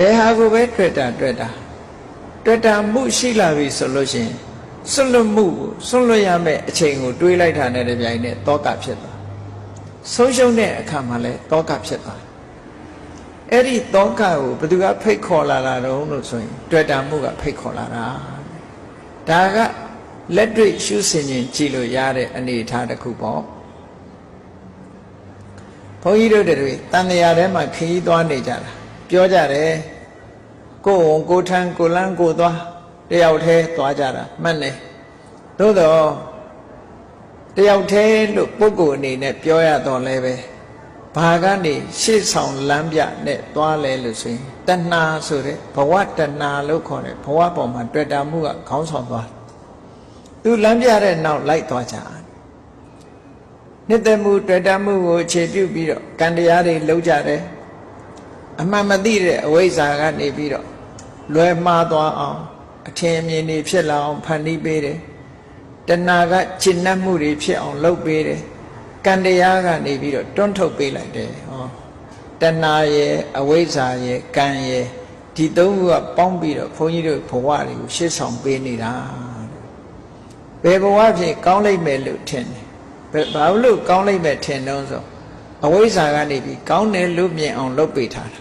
ဘယ်ဟာကိုပဲတွေ့တာတွေ့တာတွေ့တာမှုရှိလာပြီဆိုလို့ရှိရင်စွန့်လွတ်မှုကိုစွန့်လွတ်ရမယ့်အချိန်ကိုတွေးလိုက်တာနဲ့တပြိုင်နက်တောကဖြစ်သွားဆုံးရှုံးတဲ့အခါမှာလဲတောကဖြစ်သွားအဲ့ဒီတောကကိုဘယ်သူကဖိတ်ခေါ်လာတာတုံးလို့ဆိုရင်တွေ့တာမှုကဖိတ်ခေါ်လာတာဒါကလက်တွေ့ရှုစင်ရင်ကြည်လို့ရတဲ့အနေအထားတစ်ခုပေါ့ဘုန်းကြီးတို့တွေတန်တရားထဲမှာခရီးသွားနေကြတာ ပြောကြတယ်ကိုယ်ဝန်ကိုယ်ထမ်းကိုယ်လန်းကိုယ်သွားတယောက်တည်းသွားကြတာမှတ်နေသို့တော့တယောက်တည်းလို့ပုဂ္ဂိုလ်အနေနဲ့ပြောရတော့လဲပဲဘာကနေရှေ့ဆောင်လမ်းပြနဲ့သွားလဲလို့ဆိုရင်တဏှာဆိုတဲ့ဘဝတဏှာလို့ခေါ်တဲ့ဘဝပေါ်မှာတွေ့တာမှုကခေါင်းဆောင်သွားတယ်သူလမ်းပြတဲ့နောက်လိုက်သွားကြတယ်နှစ်သက်မှုတွေ့တာမှုကိုအခြေပြုပြီးတော့ကံတရားတွေလုံးကြတယ် အမှန်မသိတဲ့အဝိဇ္ဇာကနေပြီးတော့လွယ်မှားသွားအောင်အထင်အမြင်တွေဖြစ်လာအောင်ဖန်တီးပေးတယ်တဏှာကရှင်းနှက်မှုတွေဖြစ်အောင်လုပ်ပေးတယ်ကံတရားကနေပြီးတော့တွန်းထုတ်ပေးလိုက်တယ်ဟောတဏှာရဲ့အဝိဇ္ဇာရဲ့ကံရဲ့ဒီသုံးခုကပေါင်းပြီးတော့ဘုန်းကြီးတို့ဘဝတွေကိုရှေ့ဆောင်ပေးနေတာဘယ်ဘဝဖြစ်ကောင်းလိမ့်မယ်လို့ထင်တယ်ဘယ်ဘာလို့ကောင်းလိမ့်မယ်ထင်တော့ဆိုအဝိဇ္ဇာကနေပြီးကောင်းတယ်လို့မြင်အောင်လုပ်ပေးထားတာ